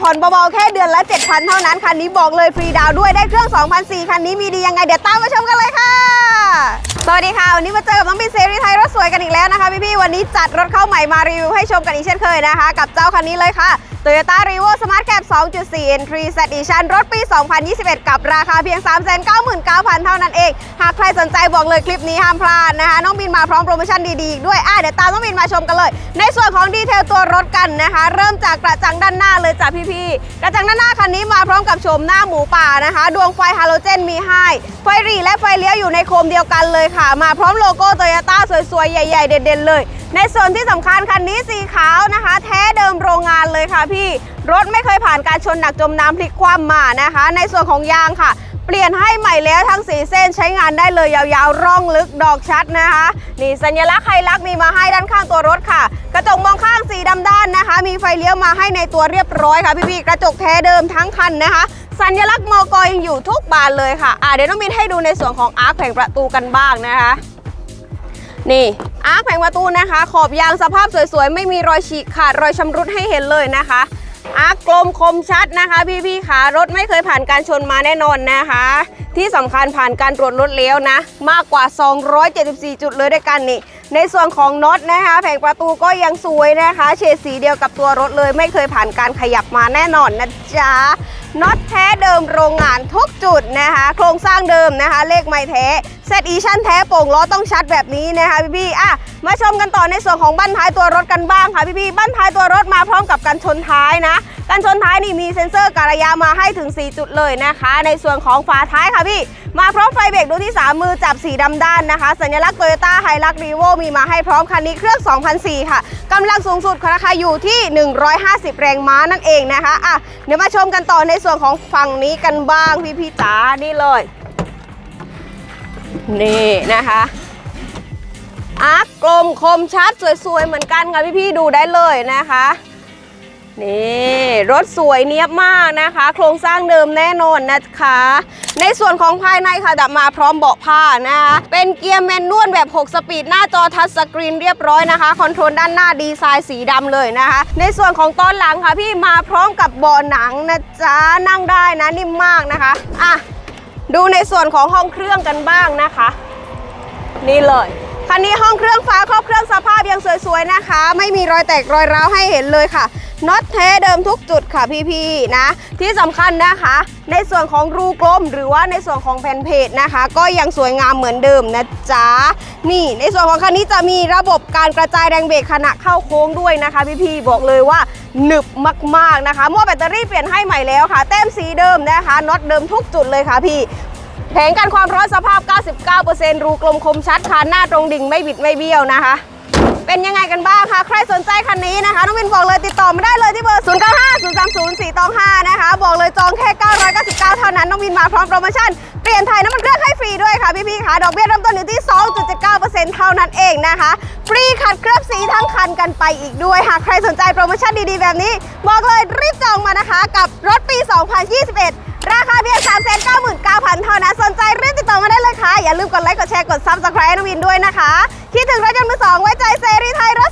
ผ่อนเบาๆแค่เดือนละ 7,000 เท่านั้น คันนี้บอกเลยฟรีดาวด้วยได้เครื่อง 2,004 คันนี้มีดียังไง เดี๋ยวตามมาชมกันเลยค่ะ สวัสดีค่ะ วันนี้มาเจอกับน้องบินเซรีไทยรถสวยกันอีกแล้วนะคะพี่ๆวันนี้จัดรถเข้าใหม่มารีวิวให้ชมกันอีกเช่นเคยนะคะ กับเจ้าคันนี้เลยค่ะ Toyota r e v o Smart Cap 2.4 Entry Set Edition รถปี 2021 กับราคาเพียง 399,000 เท่านั้นเอง หากใครสนใจบอกเลยคลิปนี้ห้ามพลาดนะคะ น้องบินมาพร้อมโปรโมชั่นดีๆอีกด้วยอะเดี๋ยวตามน้องบินมาชมกันเลย ในส่วนของดีเทลตัวรถกันนะคะ เริ่มจากกระจังด้านหน้าเลยจ้ะพี่ๆ กระจังด้านหน้าคันนี้มาพร้อมกับโฉมหน้าหมูป่านะคะ ดวงไฟฮาโลเจนมีให้ไฟหรีและไฟเลี้ยวอยู่ในโคมเดียวกันเลยค่ะ มาพร้อมโลโก้โตโยต้าสวยๆ ใหญ่ ๆ เด่นๆเลย ในส่วนที่สำคัญคันนี้สีขาวนะคะ แท้เดิมโรงงานเลยค่ะพี่รถไม่เคยผ่านการชนหนักจมน้ำพลิกคว่ำมานะคะ ในส่วนของยางค่ะ เปลี่ยนให้ใหม่แล้วทั้งสีเส้นใช้งานได้เลยยาวๆ ร่องลึกดอกชัดนะคะ นี่สัญลักษณ์ไฮลักษ์มีมาให้ด้านข้างตัวรถค่ะ กระจกมองข้างสีดำด้านนะคะ มีไฟเลี้ยวมาให้ในตัวเรียบร้อยค่ะพี่ๆกระจกแท้เดิมทั้งคันนะคะสัญลักษณ์มกยังอยู่ทุกบานเลยค่ะอะเดี๋ยวน้องมินให้ดูในส่วนของอาร์คแผงประตูกันบ้างนะคะ นี่อาร์คแผงประตูนะคะ ขอบยางสภาพสวยๆ ไม่มีรอยฉีกขาดรอยชำรุดให้เห็นเลยนะคะอาร์คกลมคมชัดนะคะ พี่ๆขารถไม่เคยผ่านการชนมาแน่นอนนะคะ ที่สำคัญผ่านการตรวจรถแล้วนะ มากกว่า 274 จุดเลยด้วยกันนี่ ในส่วนของน็อตนะคะ แผงประตูก็ยังสวยนะคะ เฉดสีเดียวกับตัวรถเลย ไม่เคยผ่านการขยับมาแน่นอนนะจ๊ะน็อตแท้เดิมโรงงานทุกจุดนะคะ โครงสร้างเดิมนะคะ เลขไม่แท้เซตอีชั่นแท้โป่งล้อต้องชัดแบบนี้นะคะพี่ๆอะมาชมกันต่อในส่วนของบั้นท้ายตัวรถกันบ้างค่ะพี่ๆบั้นท้ายตัวรถมาพร้อมกับกันชนท้ายนะกันชนท้ายนี่มีเซ็นเซอร์การะยะมาให้ถึง 4 จุดเลยนะคะ ในส่วนของฝาท้ายค่ะพี่ มาพร้อมไฟเบรกดูที่ 3 มือจับสีดำด้านนะคะ สัญลักษณ์โตโยต้าไฮลักรีโวมีมาให้พร้อมคันนี้เครื่อง2004 ค่ะกำลังสูงสุดราคาอยู่ที่ 150 แรงม้านั่นเองนะคะอะเดี๋ยวมาชมกันต่อในส่วนของฝั่งนี้กันบ้างพี่ๆจ๋านี่เลย นี่นะคะอาร์กลมคมชัดสวยๆเหมือนกันค่ะพี่ๆดูได้เลยนะคะ นี่รถสวยเนียบมากนะคะ โครงสร้างเดิมแน่นอนนะคะ ในส่วนของภายในค่ะดับมาพร้อมเบาะผ้านะคะเป็นเกียร์แมนนวลแบบ 6 สปีดหน้าจอทัชสกรีนเรียบร้อยนะคะคอนโทรลด้านหน้าดีไซน์สีดำเลยนะคะ ในส่วนของตอนหลังค่ะพี่มาพร้อมกับเบาะหนังนะจ๊ะนั่งได้นะนิ่มมากนะคะอะดูในส่วนของห้องเครื่องกันบ้างนะคะ นี่เลย คันนี้ห้องเครื่องฟ้าครอบเครื่องสภาพยังสวยๆนะคะ ไม่มีรอยแตกรอยร้าวให้เห็นเลยค่ะน็อตแท้เดิมทุกจุดค่ะพี่ๆนะ ที่สำคัญนะคะ ในส่วนของรูกลมหรือว่าในส่วนของแผ่นเพจนะคะ ก็ยังสวยงามเหมือนเดิมนะจ๊ะนี่ ในส่วนของคันนี้จะมีระบบการกระจายแรงเบรกขณะเข้าโค้งด้วยนะคะ พี่ๆบอกเลยว่าหนึบมากๆนะคะหม้อแบตเตอรี่เปลี่ยนให้ใหม่แล้วค่ะ แต้มสีเดิมนะคะน็อตเดิมทุกจุดเลยค่ะพี่ แผงกันความร้อนสภาพ 99%รูกลมคมชัดคานหน้าตรงดิ่งไม่บิดไม่เบี้ยวนะคะ เป็นยังไงกันบ้างคะ ใครสนใจคันนี้นะคะ น้องวินบอกเลยติดต่อมาได้เลยที่เบอร์ 0 9 5 0 3 0 4ตอง5นะคะ บอกเลยจองแค่ 999 เท่านั้น น้องวินมาพร้อมโปรโมชั่น เปลี่ยนถ่ายน้ำมันเครื่องให้ฟรีด้วยค่ะพี่ๆค่ะ ดอกเบี้ยเริ่มต้นอยู่ที่ 2.79%เท่านั้นเองนะคะ ฟรีขัดเคลือบสีทั้งคันกันไปอีกด้วย หากใครสนใจโปรโมชั่นดีๆแบบนี้ บอกเลยรีบจองมานะคะ กับรถปี 2021 อย่าลืมกดไลค์กดแชร์กด Subscribe น้องวินด้วยนะคะ คิดถึงรถยนต์มือสองไว้ใจเซรีไทยรถ